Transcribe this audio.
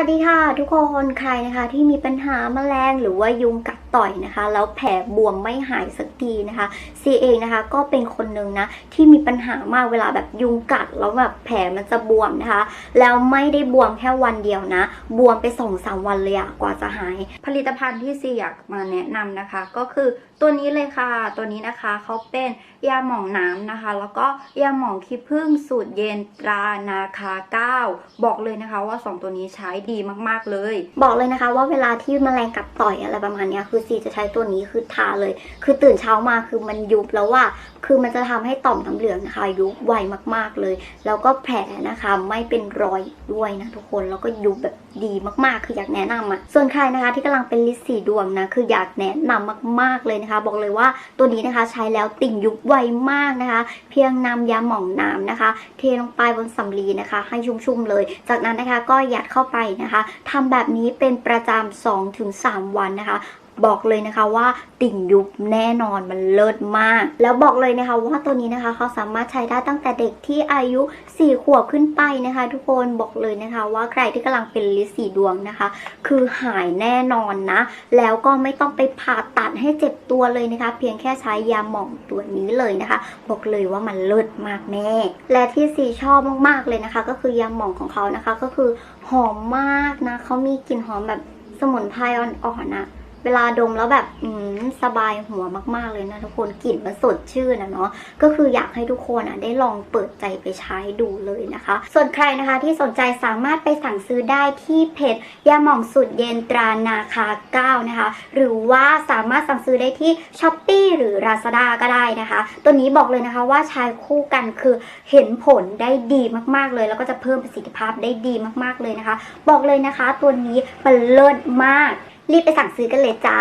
วัสดีค่ะ ทุกคนใครนะคะที่มีปัญหาแมลงหรือว่ายุงกัด ต่อยนะคะ แล้วแผลบวมไม่หายสักทีนะคะซีเองนะคะก็เป็นคนหนึ่งนะที่มีปัญหามากเวลาแบบยุงกัดแล้วแบบแผลมันจะบวมนะคะ แล้วไม่ได้บวมแค่วันเดียวนะ บวมไปสองสามวันเลยอะกว่าจะหาย ผลิตภัณฑ์ที่ซีอยากมาแนะนำนะคะ ก็คือตัวนี้เลยค่ะ ตัวนี้นะคะเขาเป็นยาหมองน้ำนะคะ แล้วก็ยาหมองขี้ผึ้งสูตรเย็นตรานาคาเก้าบอกเลยนะคะว่า 2 ตัวนี้ใช้ดีมากๆเลย บอกเลยนะคะว่าเวลาที่แมลงกัดต่อยอะไรประมาณเนี้ยคือซีจะใช้ตัวนี้คือทาเลย คือตื่นเช้ามาคือมันยุบแล้วว่า คือมันจะทำให้ต่อมน้ำเหลืองนะคะ ยุบไวมากๆเลย แล้วก็แผลนะคะไม่เป็นรอยด้วยนะทุกคนแล้วก็ยุบแบบดีมากๆ คืออยากแนะนำอะส่วนใครนะคะที่กำลังเป็นลิสสีดวงนะคืออยากแนะนำมากๆเลยนะคะ บอกเลยว่าตัวนี้นะคะใช้แล้วติ่งยุบไวมากนะคะ เพียงนำยาหม่องน้ำนะคะ เทลงไปบนสำลีนะคะ ให้ชุ่มๆเลย จากนั้นนะคะก็ยัดเข้าไปนะคะทำแบบนี้เป็นประจำ2-3วันนะคะ บอกเลยนะคะว่าติ่งยุบแน่นอนมันเลิศมาก แล้วบอกเลยนะคะว่าตัวนี้นะคะเขาสามารถใช้ได้ตั้งแต่เด็กที่อายุ 4 ขวบขึ้นไปนะคะ ทุกคนบอกเลยนะคะว่าใครที่กำลังเป็นลิสีดวงนะคะ คือหายแน่นอนนะ แล้วก็ไม่ต้องไปผ่าตัดให้เจ็บตัวเลยนะคะ เพียงแค่ใช้ยาหม่องตัวนี้เลยนะคะ บอกเลยว่ามันเลิศมากแน่และที่ซีชอบมากๆเลยนะคะ ก็คือยาหม่องของเขานะคะก็คือหอมมากนะเขามีกลิ่นหอมแบบสมุนไพรอ่อนๆนะ เวลาดมแล้วแบบสบายหัวมากๆเลยนะทุกคนกลิ่นมันสดชื่นนะเนาะก็คืออยากให้ทุกคนอะได้ลองเปิดใจไปใช้ดูเลยนะคะ ส่วนใครนะคะที่สนใจสามารถไปสั่งซื้อได้ที่เพจยาหม่องสุดเย็นตรานาคา9นะคะ หรือว่าสามารถสั่งซื้อได้ที่ s h อ p e e หรือ Lazada ก็ได้นะคะ ตัวนี้บอกเลยนะคะว่าใช้คู่กันคือเห็นผลได้ดีมากๆเลย แล้วก็จะเพิ่มประสิทธิภาพได้ดีมากๆเลยนะคะ บอกเลยนะคะ ตัวนี้มันเลิศมาก รีบไปสั่งซื้อกันเลยจ้า